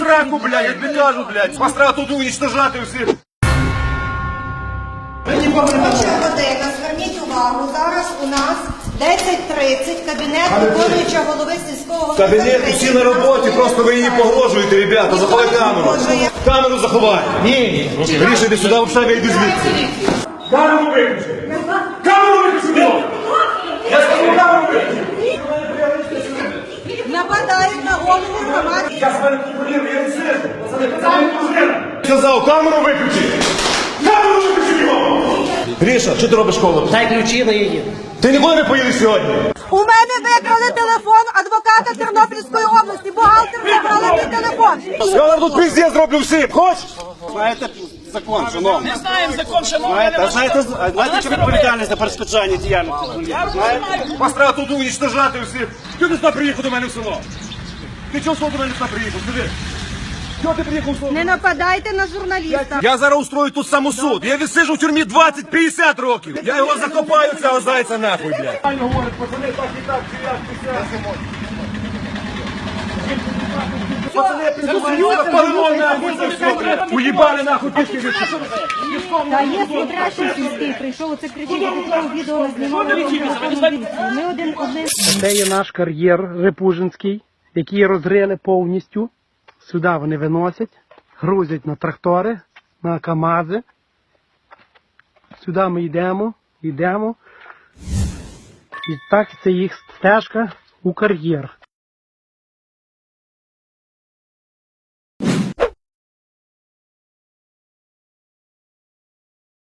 сраку, блядь, я тобі кажу, блядь. Вас тут уничтожати всіх. Робоча година, зверніть увагу, зараз у нас 10.30, кабінет виконуючого голови сільського голови. Кабінет усі на роботі, просто ви її погрожуєте, ребята. Заховай камеру. Камеру заховай. Ні, ні. Гріша, сюди, взагалі вийди звідси. Камеру виключи. Камеру виключи. Я сказав, камеру виключи. Нападають на голову громади. Не. Сказав, камеру виключи. Камеру виключи його. Гріша, що ти робиш коло? Дай ключі на її. Ти нікуди не поїдеш сьогодні? У мене викрали телефон адвоката Тернопільської області. Бухгалтер забрала мій телефон. Я вам тут пиздец зроблю всім. Хочеш? Знаєте закон, шановні. Не знаємо закон, шановний. Знаєте, знаєте, знаєте, що відповідальність за перешкоджання діяльності? Вас треба тут уничтожати всіх. Ти сюди приїхав до мене в село? Ти чого сюди до мене сюди приїхав? Скажи. Чого ти приїхав село? Не нападайте на журналіста. Я зараз устрою тут самосуд. Я відсиджу в тюрмі 20-50 років. Я його закопаю, цього зайця нахуй, блядь. Правильно говорить, пацани, так і так, Пацани, палимо нахуй це все. Уїбали нахуй пішки від Та є смотрящий сільський прийшов, оце кричить, я відео. Ми один одним. Це є наш кар'єр Репужинський, який розрили повністю. Сюди вони виносять, грузять на трактори, на КАМАЗи. Сюди ми йдемо, йдемо. І так це їх стежка у кар'єр.